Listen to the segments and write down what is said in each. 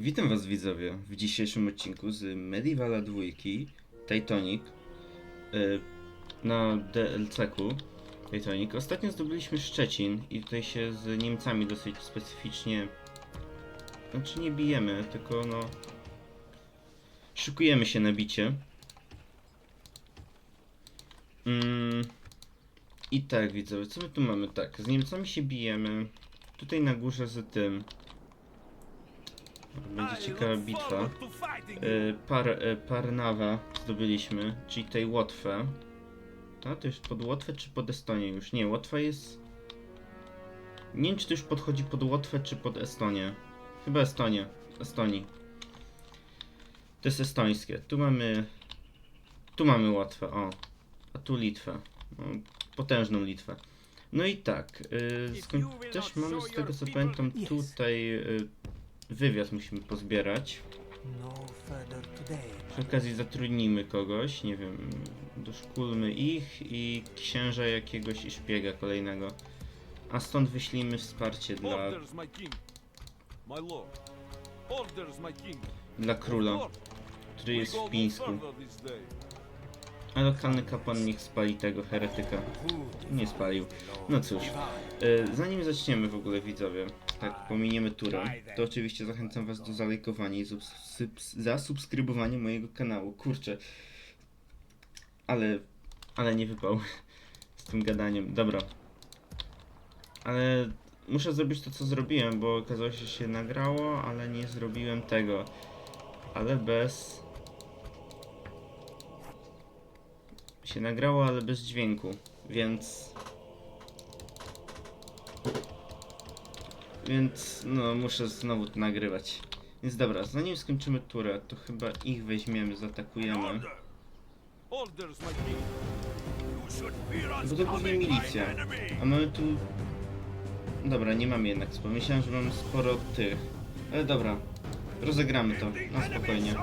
Witam was widzowie w dzisiejszym odcinku z Medievala 2 Titanic y, na DLC-ku Titanic. Ostatnio zdobyliśmy Szczecin i tutaj się z Niemcami dosyć specyficznie znaczy nie bijemy, tylko no szykujemy się na bicie. Mm, I tak widzowie, co my tu mamy? Tak, z Niemcami się bijemy. Tutaj na górze z tym będzie ciekawa bitwa. Y, Par, y, Parnawa zdobyliśmy, czyli tej Łotwę. A to już pod Łotwę czy pod Estonię już? Nie, Łotwa jest... Nie wiem czy to już podchodzi pod Łotwę czy pod Estonię. Chyba Estonię. Estonii. To jest estońskie. Tu mamy... Tu mamy Łotwę, o. A tu Litwę. No, potężną Litwę. No i tak, y, też mamy z tego co pamiętam tutaj y, wywiad musimy pozbierać. No further today. Przy okazji zatrudnimy kogoś, nie wiem, doszkulmy ich i księża jakiegoś i szpiega kolejnego. A stąd wyślijmy wsparcie dla, Orders, my king. My lord. Orders, my king. dla króla, który jest w no Pińsku. A lokalny kapłan niech spali tego heretyka. Nie spalił. No cóż, e, zanim zaczniemy w ogóle widzowie, tak pominiemy turę, to oczywiście zachęcam was do zalajkowania i subs- zasubskrybowania mojego kanału. Kurczę, ale, ale nie wypał z tym gadaniem. Dobra. Ale muszę zrobić to, co zrobiłem, bo okazało się, że się nagrało, ale nie zrobiłem tego. Ale bez... Się nagrało, ale bez dźwięku, więc... Więc, no, muszę znowu to nagrywać. Więc dobra, zanim skończymy turę, to chyba ich weźmiemy, zaatakujemy. Bo to głównie milicja. A mamy tu... Dobra, nie mamy jednak. Myślałem, że mamy sporo tych. Ale dobra, rozegramy to, na spokojnie.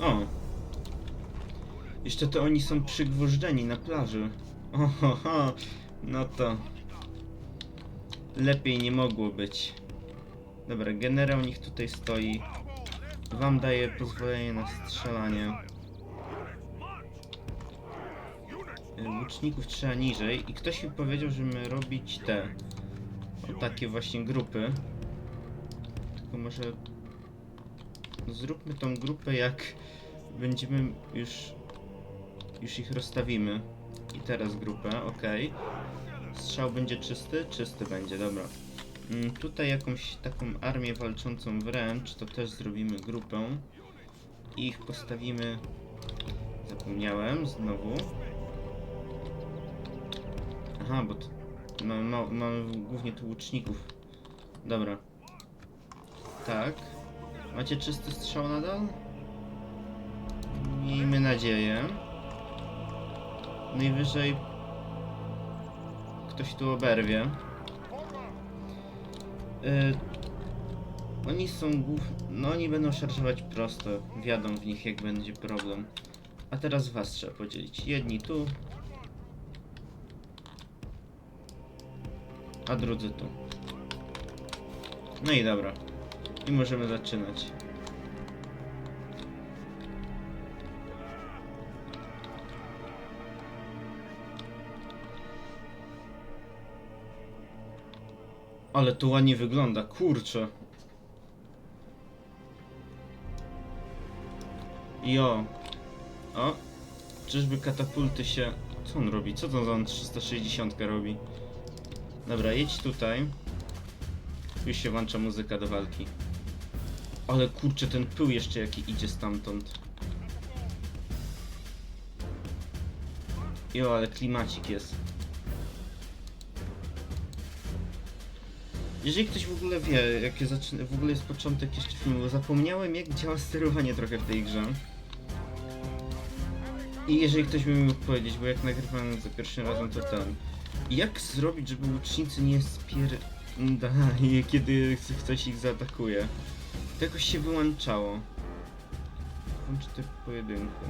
O! Jeszcze to oni są przygwożdżeni na plaży. Oho, no to... Lepiej nie mogło być. Dobra, generał niech tutaj stoi. Wam daje pozwolenie na strzelanie. Łuczników trzeba niżej i ktoś mi powiedział, żeby robić te o takie właśnie grupy. Tylko może zróbmy tą grupę jak będziemy już już ich rozstawimy. I teraz grupę, ok. Strzał będzie czysty? Czysty będzie, dobra. Mm, tutaj jakąś taką armię walczącą wręcz, to też zrobimy grupę. I ich postawimy... Zapomniałem, znowu. Aha, bo to... Mamy, ma, mamy głównie tu łuczników. Dobra. Tak. Macie czysty strzał nadal? Miejmy nadzieję. Najwyżej ktoś tu oberwie. Y, oni są głów... No oni będą szarżować prosto. Wiadą w nich jak będzie problem. A teraz was trzeba podzielić. Jedni tu. A drudzy tu. No i dobra. I możemy zaczynać. Ale to ładnie wygląda, kurczę. Jo. O. Czyżby katapulty się... Co on robi? Co to za on 360 robi? Dobra, jedź tutaj. Już się włącza muzyka do walki. Ale kurczę, ten pył jeszcze jaki idzie stamtąd. Jo, ale klimacik jest. Jeżeli ktoś w ogóle wie, jakie zaczyna, w ogóle jest początek jeszcze filmu, zapomniałem jak działa sterowanie trochę w tej grze. I jeżeli ktoś by mi mógł powiedzieć, bo jak nagrywałem za pierwszym razem to ten. Jak zrobić, żeby łucznicy nie spierdali, kiedy ktoś ich zaatakuje? To jakoś się wyłączało. Włącz tryb pojedynku.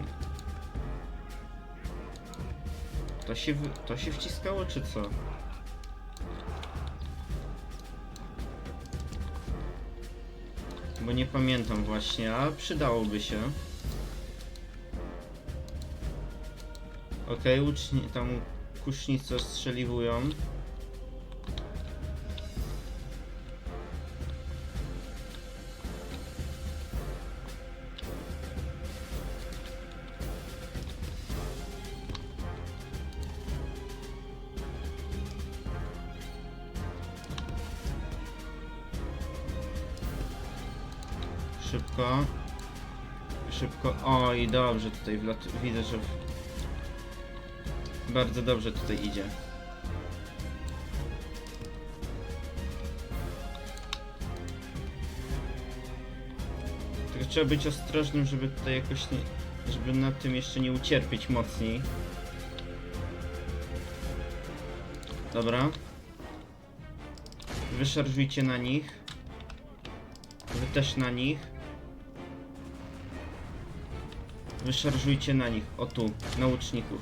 To się, to się wciskało, czy co? Bo nie pamiętam właśnie, a przydałoby się. Okej, uczni tam kusznicy ostrzeliwują. Tutaj widzę, że bardzo dobrze tutaj idzie. Tylko trzeba być ostrożnym, żeby tutaj jakoś nie... żeby na tym jeszcze nie ucierpieć mocniej. Dobra. Wyszarżujcie na nich. Wy też na nich. Wyszarżujcie na nich. O tu, na łuczników.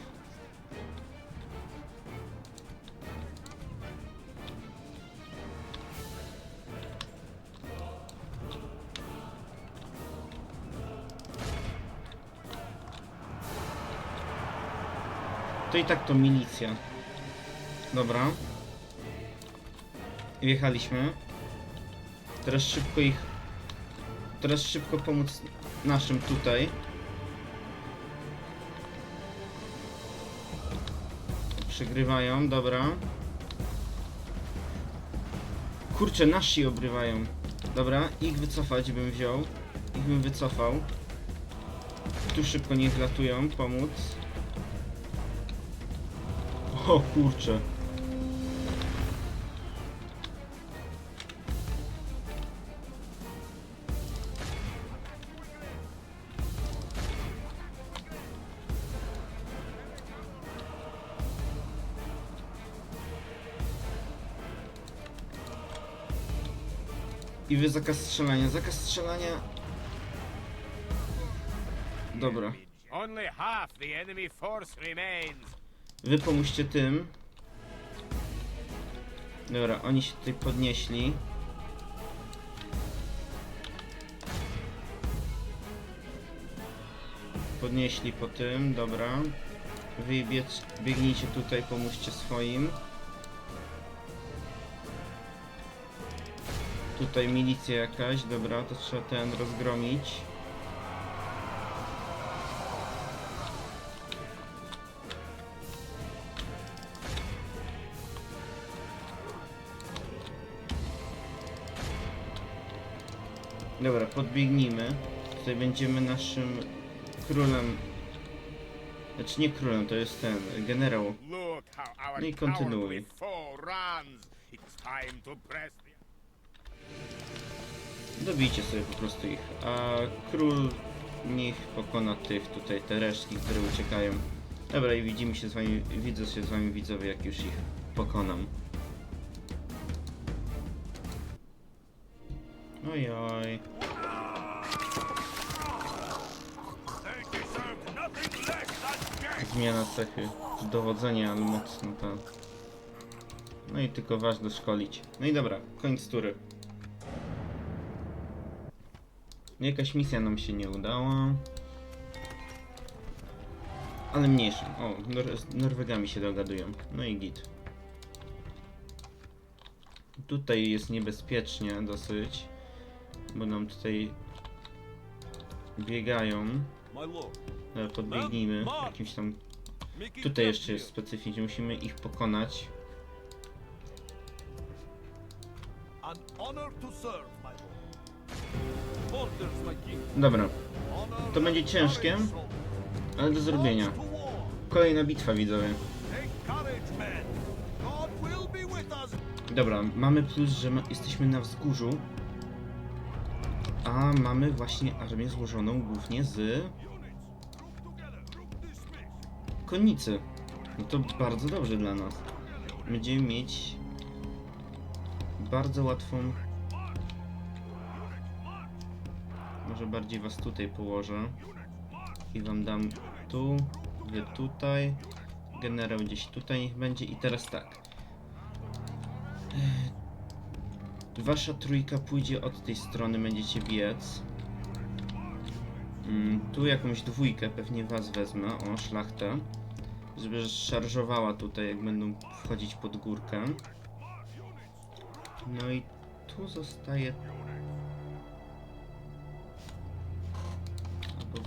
To i tak to milicja. Dobra. Wjechaliśmy. Teraz szybko ich. Teraz szybko pomóc naszym tutaj. Przegrywają, dobra. Kurczę, nasi obrywają. Dobra, ich wycofać bym wziął. Ich bym wycofał. Tu szybko niech latują, pomóc. O kurczę. Wy zakaz strzelania, zakaz strzelania. Dobra. Only half the enemy force remains. Wy pomóżcie tym. Dobra, oni się tutaj podnieśli. Podnieśli po tym, dobra. Wy biegnijcie tutaj, pomóżcie swoim. Tutaj milicja jakaś, dobra, to trzeba ten rozgromić. Dobra, podbiegnijmy. Tutaj będziemy naszym królem. Znaczy nie królem, to jest ten generał. No i kontynuuj. It's time to press. Dobijcie sobie po prostu ich. A król niech pokona tych tutaj, te resztki, które uciekają. Dobra i widzimy się z wami, widzę się z wami widzowie, jak już ich pokonam. Oj oj. Zmiana cechy. Dowodzenie, ale mocno to. No i tylko ważne szkolić. No i dobra, koniec tury. Jakaś misja nam się nie udała. Ale mniejsza. O, Nor z Norwegami się dogadują. No i git. Tutaj jest niebezpiecznie dosyć. Bo nam tutaj biegają. Dobra, podbiegnijmy jakimś tam Tutaj jeszcze jest specyficznie, musimy ich pokonać. An honor to serve, Dobra, To będzie ciężkie, ale do zrobienia. Kolejna bitwa, widzowie. Dobra, mamy plus, że ma, jesteśmy na wzgórzu. A mamy właśnie armię złożoną głównie z konnicy. No to bardzo dobrze dla nas. Będziemy mieć bardzo łatwą... Może bardziej was tutaj położę. I wam dam tu, wy tutaj. Generał gdzieś tutaj niech będzie. I teraz tak. Wasza trójka pójdzie od tej strony, będziecie biec. Mm, tu jakąś dwójkę pewnie was wezmę, o szlachtę. Żeby szarżowała tutaj, jak będą wchodzić pod górkę. No i tu zostaje...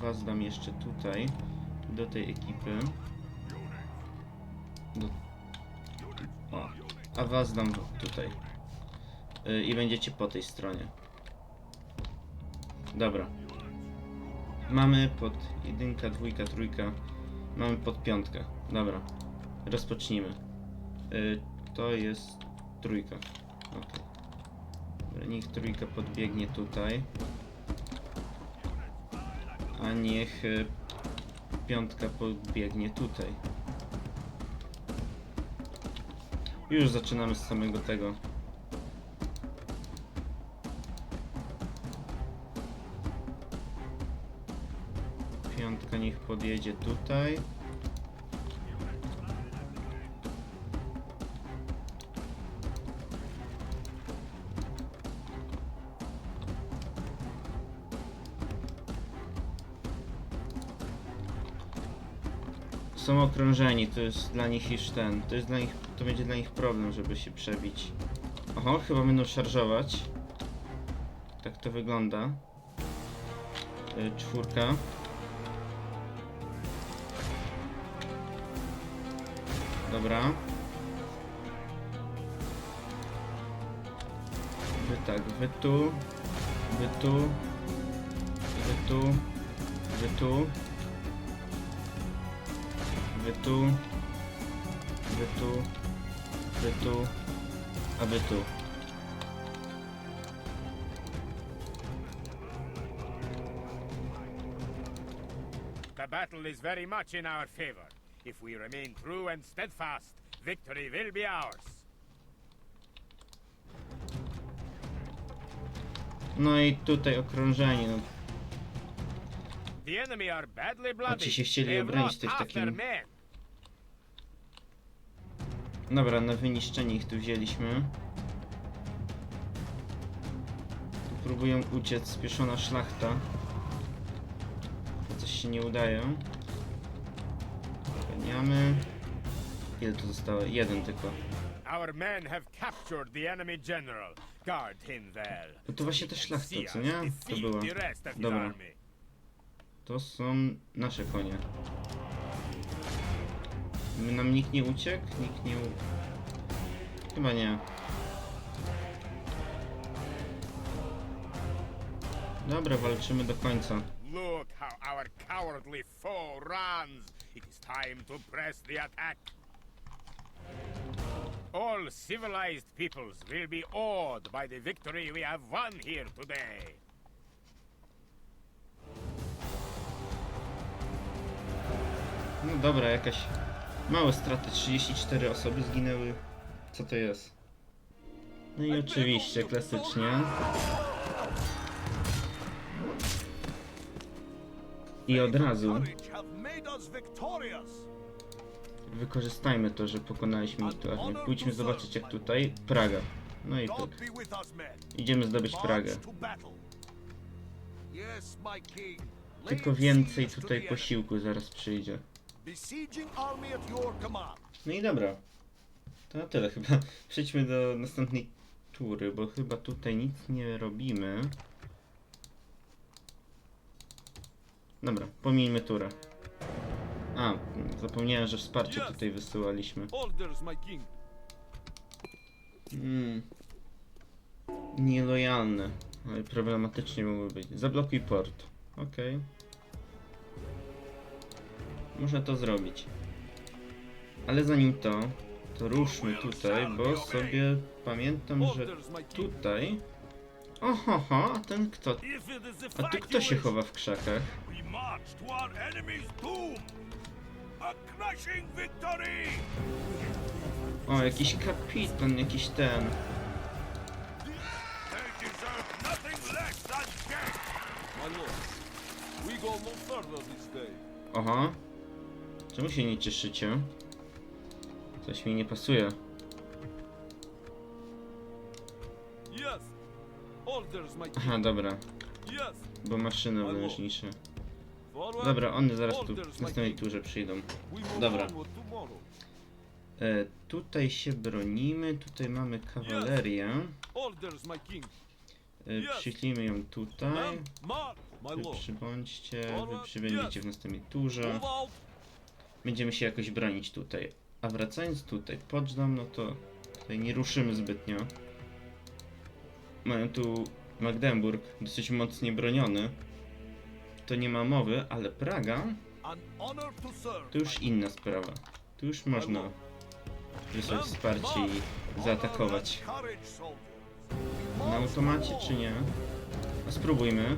was dam jeszcze tutaj, do tej ekipy. Do... O, a was dam tutaj. Y, I będziecie po tej stronie. Dobra. Mamy pod jedynka, dwójka, trójka. Mamy pod piątkę. Dobra. Rozpocznijmy. Y, to jest trójka. Dobra, niech trójka podbiegnie tutaj. A niech y, piątka podbiegnie tutaj. Już zaczynamy z samego tego. Piątka niech podjedzie tutaj. Są okrążeni, to jest dla nich już ten, to jest dla nich, to będzie dla nich problem, żeby się przebić. Oho, chyba będą szarżować. Tak to wygląda. Y, czwórka. Dobra. Wy tak, wy tu, wy tu, wy tu, wy tu, wy tu, wy tu, wy tu, a wy tu. The battle is very much in our favor. If we remain true and steadfast, victory will be ours. No i tutaj okrążenie, no ci się chcieli obronić tych takim-. Dobra, na wyniszczenie ich tu wzięliśmy. Tu próbują uciec, spieszona szlachta. Coś się nie udaje. Ganiamy. Ile tu zostało? Jeden tylko. Our men have captured the enemy general. Guard him. No to właśnie ta szlachta, co nie? To była. Dobra. To są nasze konie. Nam nikt nie uciekł? Nikt nie u... Chyba nie. Dobra, walczymy do końca. Look how our cowardly foe runs. It is time to press the attack. All civilized peoples will be awed by the victory we have won here today. No dobra, jakaś małe straty, 34 osoby zginęły. Co to jest? No i oczywiście, klasycznie. I od razu wykorzystajmy to, że pokonaliśmy ich tu armię. Pójdźmy zobaczyć jak tutaj. Praga. No i men. Idziemy zdobyć Pragę. Tylko więcej tutaj posiłku zaraz przyjdzie. No i dobra. To na tyle chyba. Przejdźmy do następnej tury, bo chyba tutaj nic nie robimy. Dobra, pomijmy turę. A, zapomniałem, że wsparcie tutaj wysyłaliśmy. Mm. Nielojalne, ale problematycznie mogły być. Zablokuj port. Okej. Można to zrobić. Ale zanim to, to ruszmy tutaj, bo sobie pamiętam, że tutaj... Ohoho, a ten kto? A tu kto się chowa w krzakach? O, jakiś kapitan, jakiś ten. They Czemu się nie cieszycie? Coś mi nie pasuje. Aha, dobra, bo maszyny. Forward. Dobra, one zaraz tu w następnej turze przyjdą. Dobra. E, tutaj się bronimy, tutaj mamy kawalerię. E, przyślijmy ją tutaj. Wy przybądźcie, wy przybędziecie w następnej turze. Będziemy się jakoś bronić tutaj. A wracając tutaj, Poczdam, no to tutaj nie ruszymy zbytnio. Mają tu Magdeburg, dosyć mocnie broniony. To nie ma mowy, ale Praga to już inna sprawa. Tu już można wysłać wsparcie i zaatakować. Na automacie czy nie? No spróbujmy.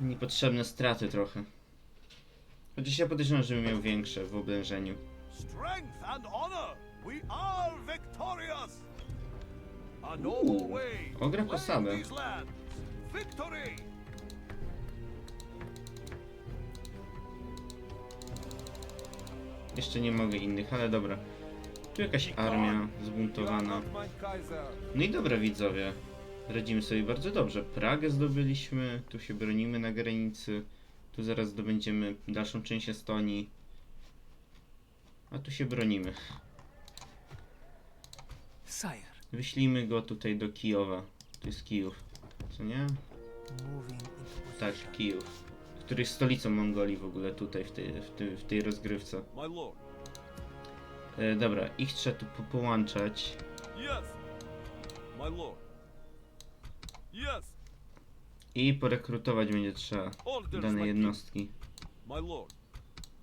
Niepotrzebne straty trochę. Chociaż ja podejrzewam, żebym miał większe w oblężeniu. Strength and honor. We are victorious. A noble way. ogra lands. Victory. Jeszcze nie mogę innych, ale dobra. Tu jakaś armia zbuntowana. No i dobra widzowie. Radzimy sobie bardzo dobrze. Pragę zdobyliśmy, tu się bronimy na granicy. Tu zaraz zdobędziemy dalszą część Estonii. A tu się bronimy. Sire, Wyślijmy go tutaj do Kijowa. Tu jest Kijów. Co nie? Tak. Kijów. Który jest stolicą Mongolii w ogóle tutaj w tej, w tej, w tej rozgrywce. My lord. E, dobra, ich trzeba tu po połączać. Yes. My lord. Yes. I porekrutować będzie trzeba dane jednostki. My lord.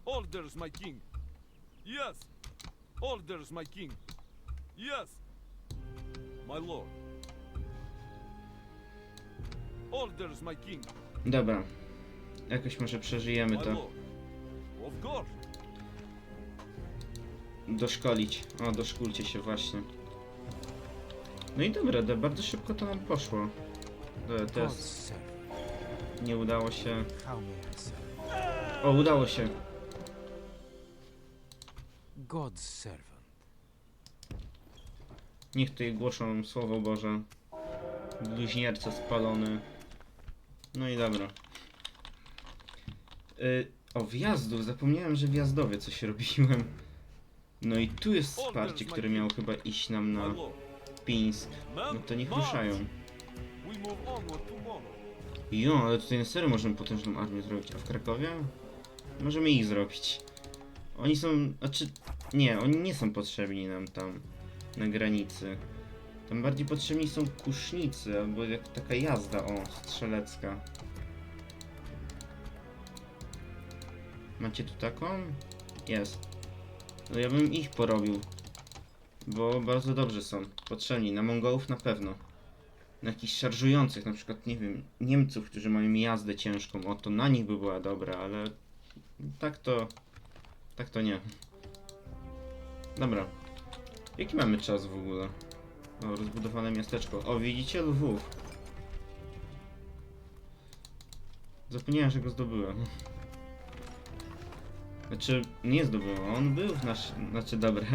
Orders, my king. Yes. Orders, my king. Yes. My lord. Orders, my king. Dobra. Jakoś może przeżyjemy My to. Doszkolić. O, doszkulcie się właśnie. No i dobra, da- bardzo szybko to nam poszło. Servant. nie udało się. O, udało się. God's servant. Niech tutaj głoszą Słowo Boże. Bluźnierce spalony. No i dobra. Y, o, wjazdów. Zapomniałem, że wjazdowie coś robiłem. No i tu jest wsparcie, które miało chyba iść nam na. Pińsk. No to niech ruszają. Jo, ale tutaj na serio możemy potężną armię zrobić. A w Krakowie? Możemy ich zrobić. Oni są... Znaczy... Nie, oni nie są potrzebni nam tam. Na granicy. Tam bardziej potrzebni są kusznicy, albo jak taka jazda, o, strzelecka. Macie tu taką? Jest. No ja bym ich porobił. Bo bardzo dobrze są. Potrzebni. Na Mongołów na pewno na jakichś szarżujących, na przykład, nie wiem, Niemców, którzy mają jazdę ciężką, o to na nich by była dobra, ale tak to, tak to nie. Dobra. Jaki mamy czas w ogóle? O, rozbudowane miasteczko. O, widzicie Lwów. Zapomniałem, że go zdobyłem. Znaczy, nie zdobyłem, on był w nasz... Znaczy, dobra.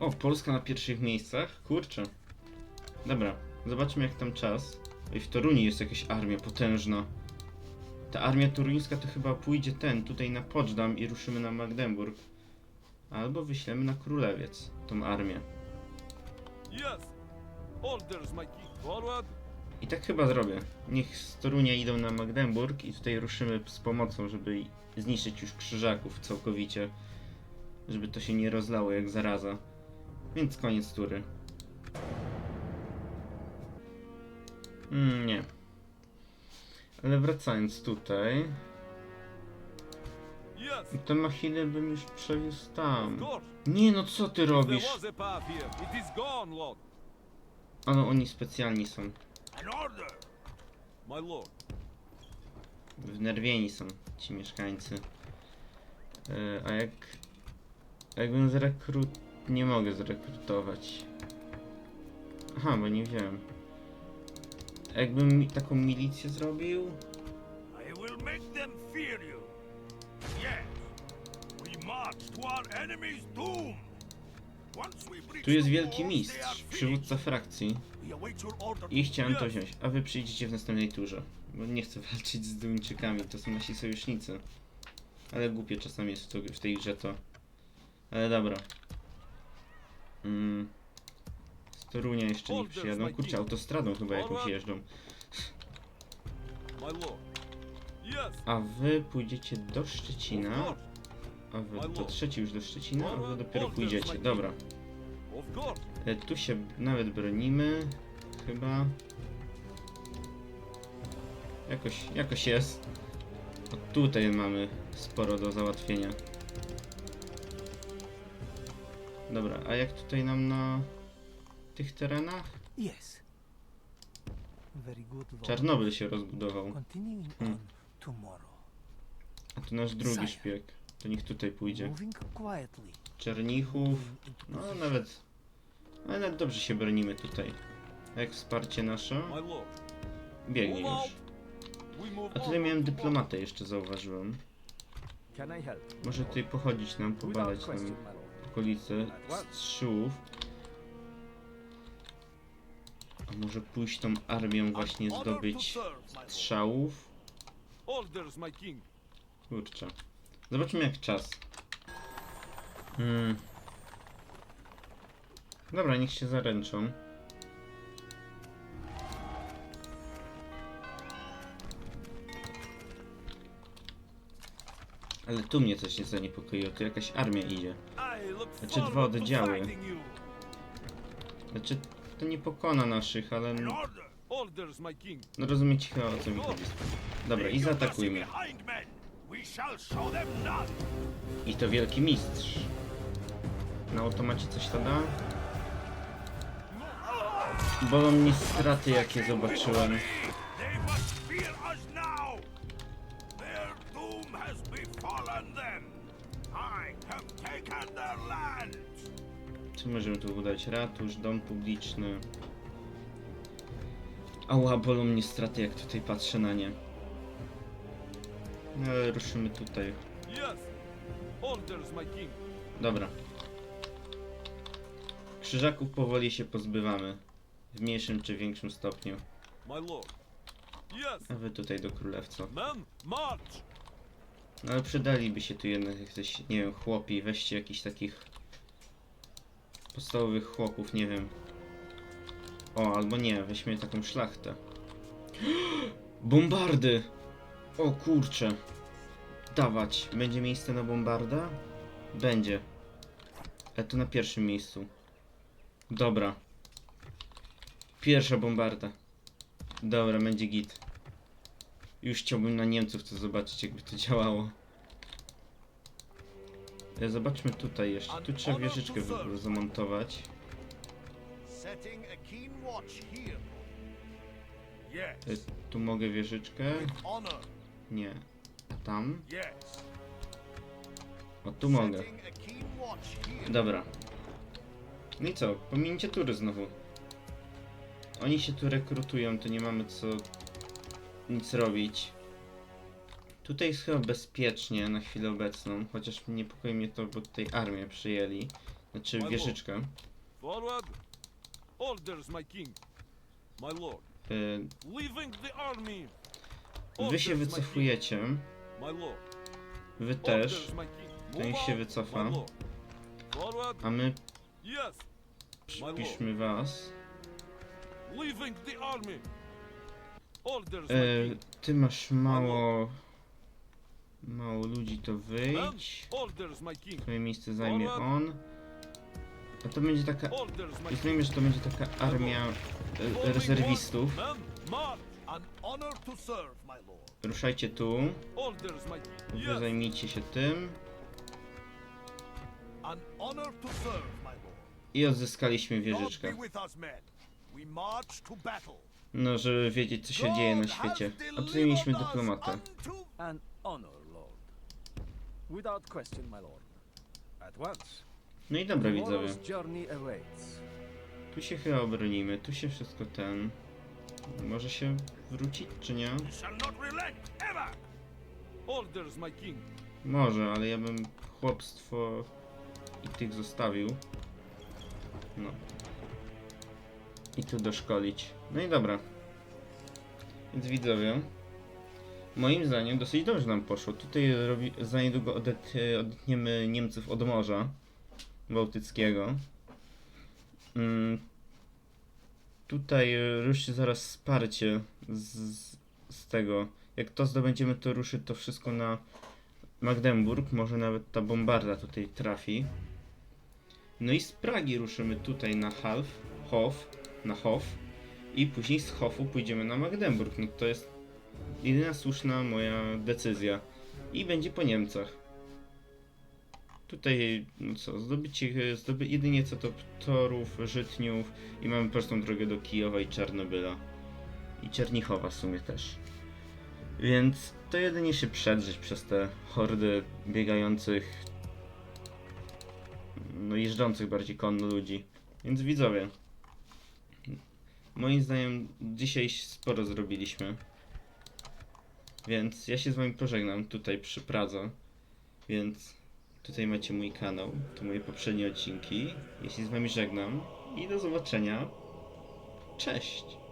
O, Polska na pierwszych miejscach? Kurczę. Dobra, zobaczmy jak tam czas. I w Torunii jest jakaś armia potężna. Ta armia toruńska to chyba pójdzie ten, tutaj na Poczdam i ruszymy na Magdeburg. Albo wyślemy na Królewiec tą armię. Yes. Orders, my king. Forward. I tak chyba zrobię. Niech z Torunia idą na Magdeburg i tutaj ruszymy z pomocą, żeby zniszczyć już krzyżaków całkowicie. Żeby to się nie rozlało jak zaraza. Więc koniec tury. Mm, nie. Ale wracając tutaj, te machiny bym już przewiózł tam. Nie no, co ty robisz? was a path here. It is gone, lord. A no, oni specjalni są. Wnerwieni są ci mieszkańcy. E, a jak... Jakbym zrekrut... Nie mogę zrekrutować. Aha, bo nie wziąłem. A Jakbym mi- taką milicję zrobił... I will make them fear you. Yes. We march to our enemy's doom. Tu jest wielki mistrz, przywódca frakcji. I chciałem to wziąć, a wy przyjdziecie w następnej turze. Bo nie chcę walczyć z Duńczykami, to są nasi sojusznicy. Ale głupie czasami jest w, to, w tej grze to. Ale dobra. Mm. Torunia jeszcze nie przyjadą. Kurczę, autostradą chyba jakąś jeżdżą. A wy pójdziecie do Szczecina. A wy dotrzecie już do Szczecina, a wy dopiero pójdziecie. Dobra. E, tu się nawet bronimy. Chyba. Jakoś, jakoś jest. O, tutaj mamy sporo do załatwienia. Dobra, a jak tutaj nam na tych terenach? Yes. Very good. Czarnobyl się rozbudował. Continuing Hmm. on tomorrow. A tu nasz drugi szpieg. To niech tutaj pójdzie. Moving quietly. Czernichów. into No position. nawet. Ale nawet dobrze się bronimy tutaj. Jak wsparcie nasze? My lord. Biegnie już. We move A tutaj on miałem to dyplomatę jeszcze zauważyłem. Can I help? Może tutaj pochodzić nam, Without pobadać question, nam my lord. okolice strzyłów. A może pójść tą armią właśnie zdobyć strzałów? Kurczę. Zobaczmy jak czas. Hmm. Dobra, niech się zaręczą. Ale tu mnie coś nie zaniepokoiło, tu jakaś armia idzie. Znaczy dwa oddziały. Znaczy, to nie pokona naszych, ale... No rozumiecie chyba o co mi chodzi. Dobra, i zaatakujmy. I to wielki mistrz. Na automacie coś to da? Bolą mnie straty jakie zobaczyłem. Co możemy tu udać? Ratusz, dom publiczny. Ała, bolą mnie straty jak tutaj patrzę na nie. No, ale ruszymy tutaj. Dobra. Krzyżaków powoli się pozbywamy. W mniejszym czy większym stopniu. A wy tutaj do królewca. No ale przydaliby się tu jednak jakiś, nie wiem, chłopi. Weźcie jakichś takich podstawowych chłopów, nie wiem. O, albo nie, weźmy taką szlachtę. Bombardy! O kurcze. Dawać. Będzie miejsce na bombarda? Będzie. Ale to na pierwszym miejscu. Dobra. Pierwsza bombarda. Dobra, będzie git. Już chciałbym na Niemców to zobaczyć, jakby to działało. Zobaczmy tutaj jeszcze. Tu trzeba wieżyczkę zamontować. Tu mogę wieżyczkę? Nie. A tam? O, tu mogę. Dobra. No i co? Pominięcie tury znowu. Oni się tu rekrutują, to nie mamy co nic robić. Tutaj jest chyba bezpiecznie na chwilę obecną, chociaż niepokoi mnie to, bo tutaj armię przyjęli. Znaczy wieżyczkę. Forward. Orders, my king. My lord. Y, Leaving the army. Wy się wycofujecie, wy też, niech się wycofa. a my przypiszmy was. E, king. ty masz mało... Mało ludzi, to wyjdź. Twoje miejsce zajmie on. A to będzie taka... Uznajmy, że to będzie taka armia e, rezerwistów. Ruszajcie tu. Wy zajmijcie się tym. I odzyskaliśmy wieżyczkę. No, żeby wiedzieć, co się dzieje na świecie. A tutaj mieliśmy dyplomatę. unto An honor, Lord. Without question, my lord. At once. No i dobra, widzowie. Tomorrow's journey awaits. Tu się chyba obronimy. Tu się wszystko ten... Może się wrócić, czy nie? We shall not relent ever. Orders, my king. Może, ale ja bym chłopstwo i tych zostawił. No. I tu doszkolić. No i dobra. Więc widzowie, moim zdaniem dosyć dobrze nam poszło. Tutaj robi, za niedługo odet, odetniemy Niemców od Morza Bałtyckiego. Mm, tutaj ruszy zaraz wsparcie z, z tego. Jak to zdobędziemy, to ruszy to wszystko na Magdeburg. Może nawet ta bombarda tutaj trafi. No i z Pragi ruszymy tutaj na Half, Hof, na Hof i później z Hofu pójdziemy na Magdeburg. No to jest jedyna słuszna moja decyzja. I będzie po Niemcach. Tutaj, no co, zdobycie, zdoby, jedynie co to torów, żytniów i mamy prostą drogę do Kijowa i Czarnobyla. I Czernichowa w sumie też. Więc to jedynie się przedrzeć przez te hordy biegających, no jeżdżących bardziej konno ludzi. Więc widzowie, moim zdaniem dzisiaj sporo zrobiliśmy. Więc ja się z wami pożegnam tutaj przy Pradze. Więc tutaj macie mój kanał, to moje poprzednie odcinki. Ja się z wami żegnam i do zobaczenia. Cześć!